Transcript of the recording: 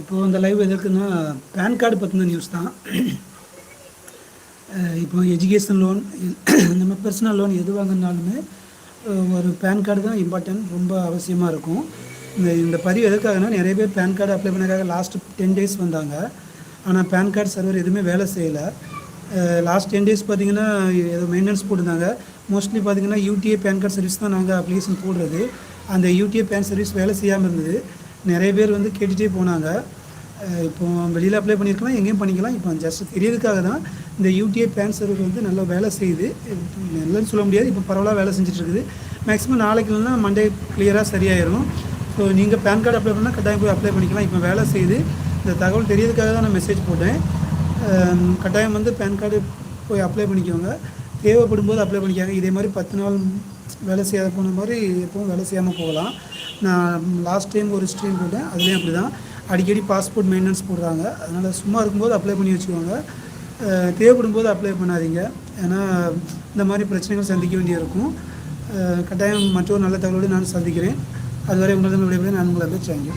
இப்போது இந்த லைவ் எதுக்குன்னா பேன் கார்டு பற்றின நியூஸ் தான். இப்போ எஜுகேஷன் லோன் நம்ம பர்சனல் லோன் எது வாங்கினாலுமே ஒரு பேன் கார்டு தான் இம்பார்ட்டன்ட் ரொம்ப அவசியமாக இருக்கும். இந்த இந்த பதிவு எதுக்காகனா நிறைய பேர் பேன் கார்டு அப்ளை பண்ணக்காக லாஸ்ட் டென் டேஸ் வந்தாங்க. ஆனால் பேன் கார்டு சர்வர் எதுவுமே வேலை செய்யலை. லாஸ்ட் டென் டேஸ் பார்த்தீங்கன்னா ஏதோ மெயின்டெனன்ஸ் போட்டிருந்தாங்க. மோஸ்ட்லி பார்த்தீங்கன்னா யூடிஏ பேன் கார்டு சர்வீஸ் தான் நாங்கள் அப்ளிகேஷன் போடுறது. அந்த யூடிஏ பேன் சர்வீஸ் வேலை செய்யாமல் இருந்தது. நிறைய பேர் வந்து கேட்டுகிட்டே போனாங்க. இப்போ வெளியில் அப்ளை பண்ணியிருக்கலாம் எங்கேயும் பண்ணிக்கலாம். இப்போ ஜஸ்ட் தெரியறதுக்காக தான் இந்த யூடிஐ பேன் சர்வர் வந்து நல்லா வேலை செய்யுது. நல்லன்னு சொல்ல முடியாது. இப்போ பரவலாக வேலை செஞ்சுட்டு மேக்ஸிமம் நாளைக்கு இல்லைன்னா மண்டே கிளியராக சரியாயிடும் ஸோ நீங்கள் பேன் கார்டு அப்ளை பண்ணால் கட்டாயம் போய் அப்ளை பண்ணிக்கலாம். இப்போ வேலை செய்யுது. இந்த தகவல் தெரியறதுக்காக தான் நான் மெசேஜ் போட்டேன். கட்டாயம் வந்து பேன் கார்டு போய் அப்ளை பண்ணிக்கோங்க. தேவைப்படும் போது அப்ளை பண்ணிக்காங்க. இதே மாதிரி பத்து நாள் வேலை செய்யாத போன மாதிரி எப்பவும் வேலை செய்யாமல் போகலாம். நான் லாஸ்ட் டைம் ஒரு ஸ்ட்ரீம் போட்டேன். அதுலேயும் அப்படி தான் அடிக்கடி பாஸ்போர்ட் மெயின்டெனன்ஸ் போடுறாங்க. அதனால் சும்மா இருக்கும்போது அப்ளை பண்ணி வச்சுக்கோங்க. தேவைப்படும்போது தேவைப்படும் போது அப்ளை பண்ணாதீங்க. ஏன்னா இந்த மாதிரி பிரச்சனைகள் சந்திக்க வேண்டியிருக்கும் கட்டாயம் மற்றொரு நல்ல தகவலோடு நான் சந்திக்கிறேன். அதுவரை உங்களிடம் விடைபெற நான் உங்களை தேங்க்யூ